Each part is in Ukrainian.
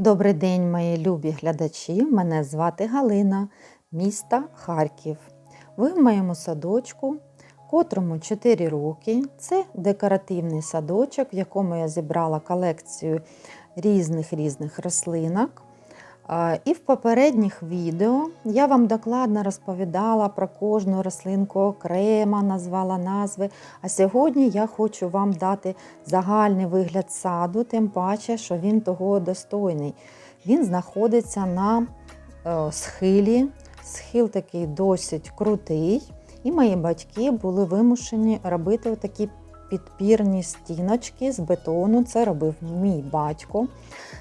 Добрий день, мої любі глядачі. Мене звати Галина, міста Харків. Ви в моєму садочку, котрому 4 роки. Це декоративний садочок, в якому я зібрала колекцію різних різних рослинок. І в попередніх відео я вам докладно розповідала про кожну рослинку окремо, назвала назви. А сьогодні я хочу вам дати загальний вигляд саду, тим паче, що він того достойний. Він знаходиться на е, схилі. Схил такий досить крутий. І мої батьки були вимушені робити такі підпірні стіночки з бетону. Це робив мій батько.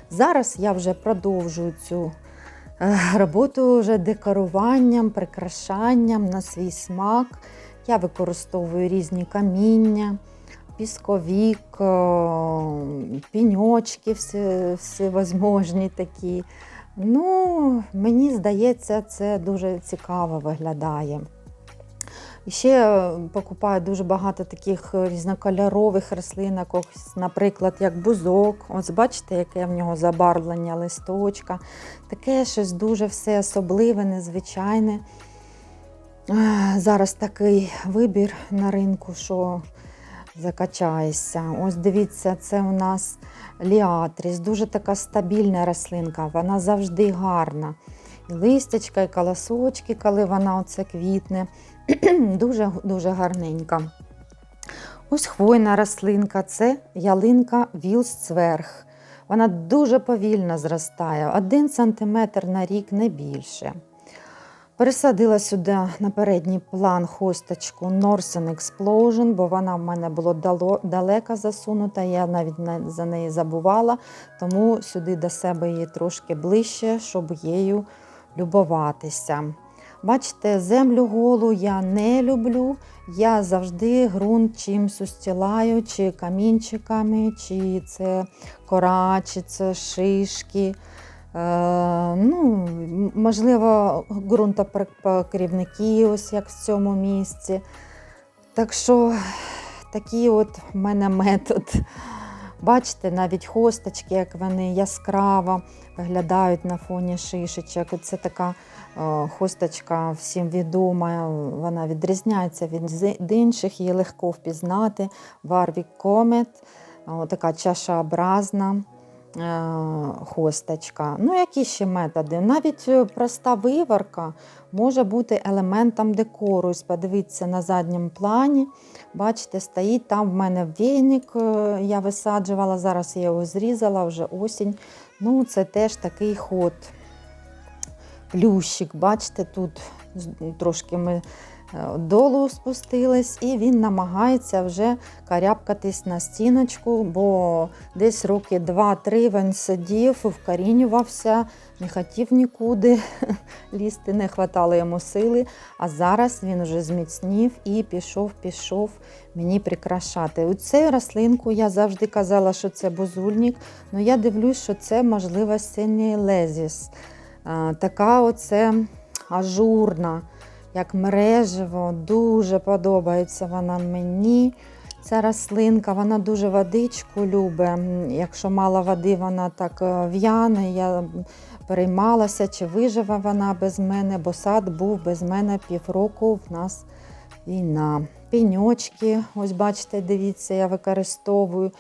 Зараз я вже продовжую цю е, роботу вже декоруванням, прикрашанням на свій смак. Я використовую різні каміння, пісковік, о, піньочки всі, всевозможні такі. Ну, мені здається, це дуже цікаво виглядає. І ще покупаю дуже багато таких різнокольорових рослинок, наприклад, як бузок. Ось бачите, яке в нього забарвлення листочка. Таке щось дуже все особливе, незвичайне. Зараз такий вибір на ринку, що закачаєшся. Ось дивіться, це у нас ліатріс, дуже така стабільна рослинка, вона завжди гарна. І листячка, і колосочки, коли вона оце квітне. дуже дуже гарненька. Ось хвойна рослинка це ялинка Вілсцверг. Вона дуже повільно зростає, 1 см на рік не більше. Пересадила сюди на передній план хосточку Norsen Explosion, бо вона в мене була далеко засунута, я навіть за неї забувала, тому сюди до себе її трошки ближче, щоб її любуватися. Бачите, землю голу я не люблю. Я завжди ґрунт чимсь устілаю, чи камінчиками, чи це кора, чи це шишки. Е, ну, Можливо, ґрунтопокрівники, ось як в цьому місці. Так що такий от в мене метод. Бачите, навіть хосточки, як вони яскраво виглядають на фоні шишечок. Це така е, хосточка всім відома, вона відрізняється від інших, її легко впізнати. Варвік комет, така чашообразна е, хосточка. Ну, які ще методи? Навіть проста виварка може бути елементом декору. Подивіться на задньому плані. Бачите, стоїть там в мене війник, е, я висаджувала, зараз я його зрізала, вже осінь. Ну, Це теж такий ход. Плющик, бачите, тут трошки ми долу спустились, і він намагається вже карябкатись на стіночку, бо десь роки 2-3 він сидів, вкорінювався, не хотів нікуди лізти, не хватало йому сили. А зараз він вже зміцнів і пішов, пішов мені прикрашати. У цю рослинку я завжди казала, що це бузульник, але я дивлюсь, що це, можливо, синій лезіс. Така оце ажурна як мережево, дуже подобається вона мені. Ця рослинка, вона дуже водичку любить. Якщо мало води, вона так е, в'яне. Я переймалася, чи виживе вона без мене, бо сад був без мене півроку в нас війна. Піньочки, ось бачите, дивіться, я використовую.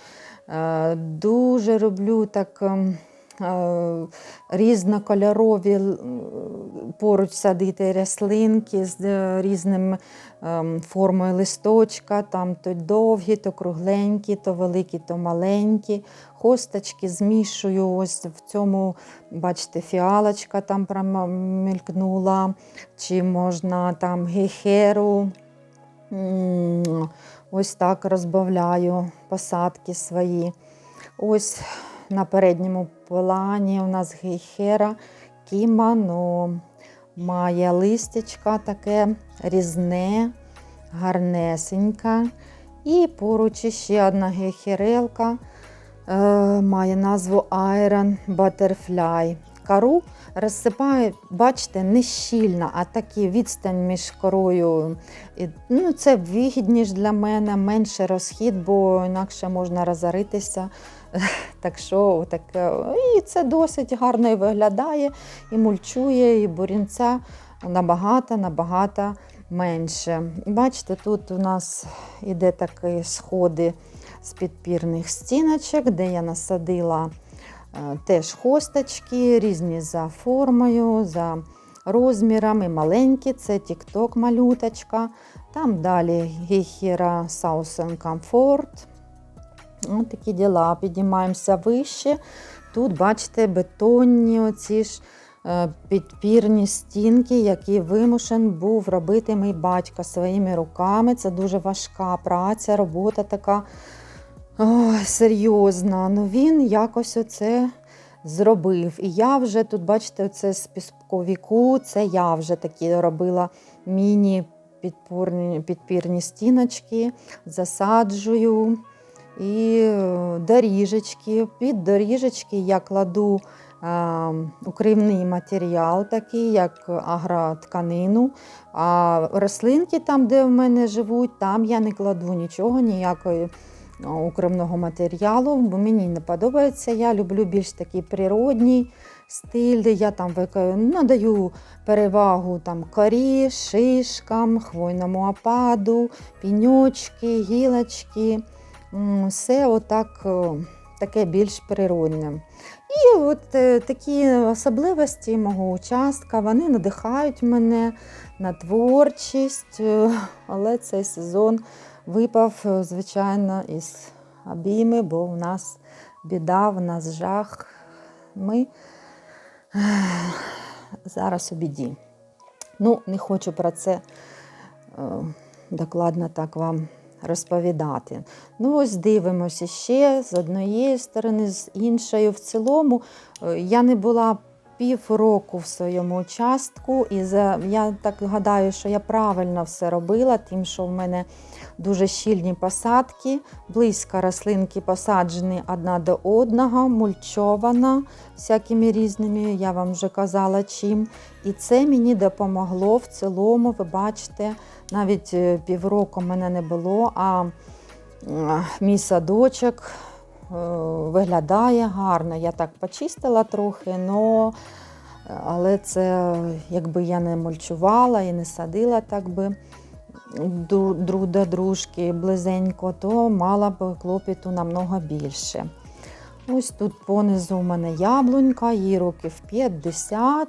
Е, дуже люблю так. Е, різнокольорові поруч садити рослинки з е, різним ем, формою листочка, там то довгі, то кругленькі, то великі, то маленькі. Хосточки змішую. Ось в цьому, бачите, фіалочка там промелькнула, чи можна там гейхеру. Ось так розбавляю посадки свої. Ось на передньому плані у нас гейхера кімано. Має листячка таке різне, гарнесеньке. І поруч ще одна гейхерелка е, має назву Iron Butterfly. Кару розсипаю, бачите, не щільно, а такі відстань між корою. Ну, Це вигідніше для мене, менше розхід, бо інакше можна розоритися Так що таке, і це досить гарно і виглядає, і мульчує, і бурінця набагато-набагато менше. Бачите, тут у нас іде такі сходи з підпірних стіночок, де я насадила е, теж хосточки, різні за формою, за розмірами, маленькі, це тік-ток малюточка. Там далі гіхіра Southern Comfort. Ось такі діла. Піднімаємося вище. Тут, бачите, бетонні оці ж е, підпірні стінки, які вимушен був робити мій батько своїми руками. Це дуже важка праця, робота така ой, серйозна. Ну він якось оце зробив. І я вже тут, бачите, це з пісковіку, це я вже такі робила міні підпорні, підпірні стіночки, засаджую. І е, доріжечки. Під доріжечки я кладу е, укривний матеріал, такий, як агротканину. А рослинки, там, де в мене живуть, там я не кладу нічого, ніякої е, укривного матеріалу, бо мені не подобається. Я люблю більш такий природній стиль, де я там надаю перевагу там, корі, шишкам, хвойному опаду, піньочки, гілочки. Все отак, е, таке більш природне. І от е, такі особливості мого участка, вони надихають мене на творчість, е, але цей сезон випав, звичайно, із обійми, бо в нас біда, в нас жах. Ми зараз у біді. Ну, не хочу про це докладно так вам розповідати. Ну, ось дивимося ще з однієї сторони, з іншої. В цілому е, я не була півроку в своєму участку, і за, я так гадаю, що я правильно все робила, тим, що в мене дуже щільні посадки, близько рослинки посаджені одна до одного, мульчована всякими різними, я вам вже казала чим. І це мені допомогло в цілому, ви бачите, навіть е, півроку мене не було, а мій садочок виглядає гарно. Я так почистила трохи, но, але це якби я не мульчувала і не садила так би дру- друг дружки близенько, то мала б клопіту намного більше. Ось тут понизу у мене яблунька, їй років 50.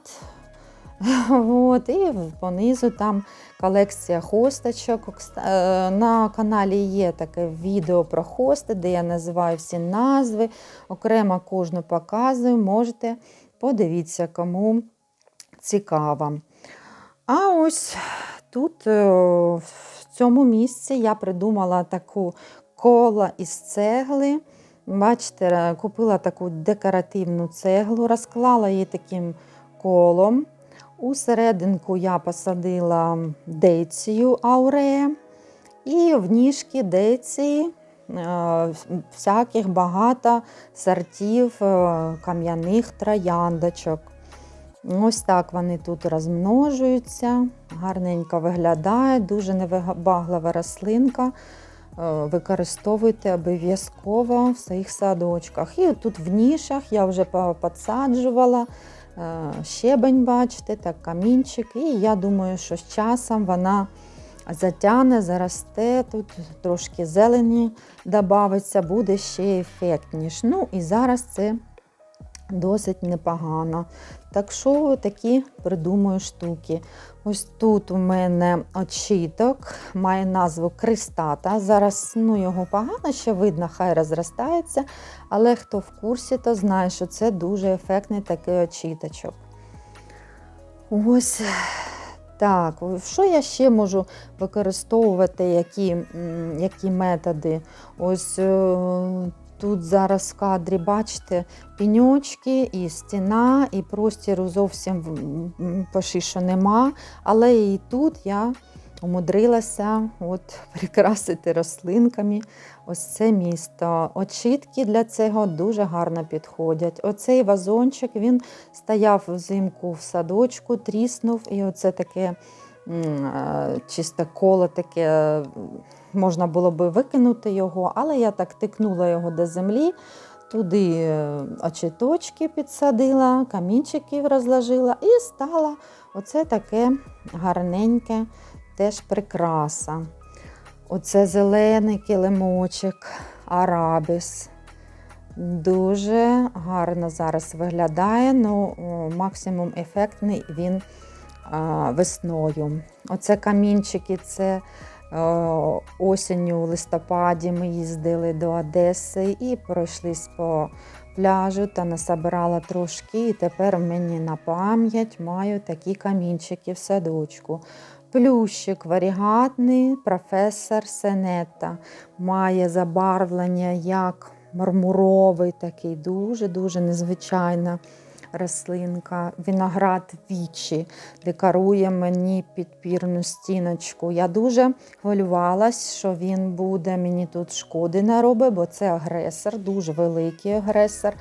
От, і понизу там колекція хосточок. Е, На каналі є таке відео про хости, де я називаю всі назви, окремо кожну показую. Можете подивіться, кому цікаво. А ось тут, е, в цьому місці, я придумала таку коло із цегли. Бачите, е, купила таку декоративну цеглу, розклала її таким колом. У серединку я посадила дейцію аурея і в ніжки дейції е, всяких багато сортів е, кам'яних трояндочок. Ось так вони тут розмножуються, гарненько виглядає, дуже невибаглива рослинка. Е, Використовуйте обов'язково в своїх садочках. І тут в нішах я вже по- підсаджувала е, щебень, бачите, так камінчик. І я думаю, що з часом вона затягне, заросте, тут трошки зелені додається, буде ще ефектніше. Ну і зараз це досить непогано. Так що такі придумую штуки. Ось тут у мене очіток, має назву Кристата. Зараз ну, його погано ще видно, хай розростається, але хто в курсі, то знає, що це дуже ефектний такий очіточок. Ось так, що я ще можу використовувати, які, які методи? Ось е, тут зараз в кадрі, бачите, піньочки, і стіна, і простіру зовсім почти що нема. Але і тут я умудрилася от, прикрасити рослинками ось це місто. Очітки для цього дуже гарно підходять. Оцей вазончик він стояв взимку в садочку, тріснув, і оце таке е, чисте коло таке. Можна було би викинути його, але я так тикнула його до землі, туди е, очіточки підсадила, камінчиків розложила і стала оце таке гарненьке теж прикраса. Оце зелений килимочок, арабіс. Дуже гарно зараз виглядає, ну максимум ефектний він весною. Оце камінчики, це осінню, в листопаді ми їздили до Одеси і пройшлись по пляжу та насобирала трошки. І тепер мені на пам'ять маю такі камінчики в садочку. Плющик варігатний, професор Сенета. Має забарвлення як мармуровий, такий дуже-дуже незвичайна рослинка. Виноград вічі декорує мені підпірну стіночку. Я дуже хвилювалась, що він буде мені тут шкоди наробить, бо це агресор, дуже великий агресор.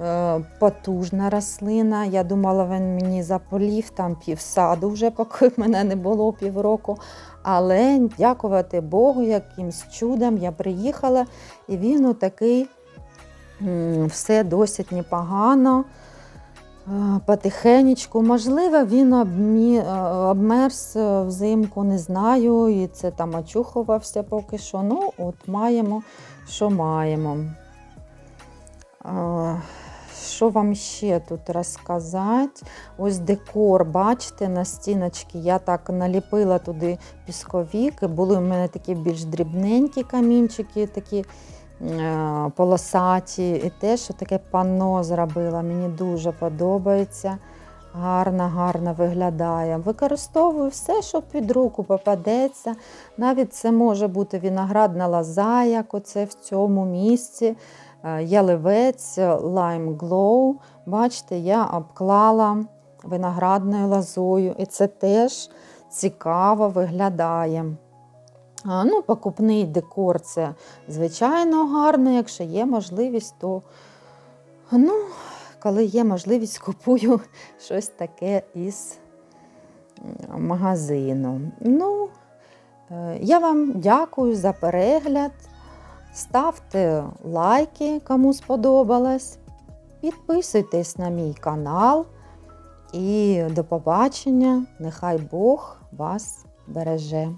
е, Потужна рослина. Я думала, він мені заполів там півсаду вже, поки мене не було півроку. Але дякувати Богу, якимсь чудом я приїхала, і він отакий все досить непогано. Потихенечку, можливо, він обмі... е, обмерз е, взимку, не знаю, і це там очухувався поки що. Ну, от маємо, що маємо. Що вам ще тут розказати? Ось декор, бачите, на стіночці я так наліпила туди пісковік. Були в мене такі більш дрібненькі камінчики, такі полосаті. І теж таке панно зробила. Мені дуже подобається. Гарно, гарно виглядає. Використовую все, що під руку попадеться. Навіть це може бути виноградна лоза, як оце в цьому місці. Е, Яливець, Lime Glow. Бачите, я обклала виноградною лозою. І це теж цікаво виглядає. Ну, покупний декор це звичайно гарно. Якщо є можливість, то ну, коли є можливість, купую щось таке із магазину. Ну, е, я вам дякую за перегляд. Ставте лайки, кому сподобалось. Підписуйтесь на мій канал. І до побачення. Нехай Бог вас береже.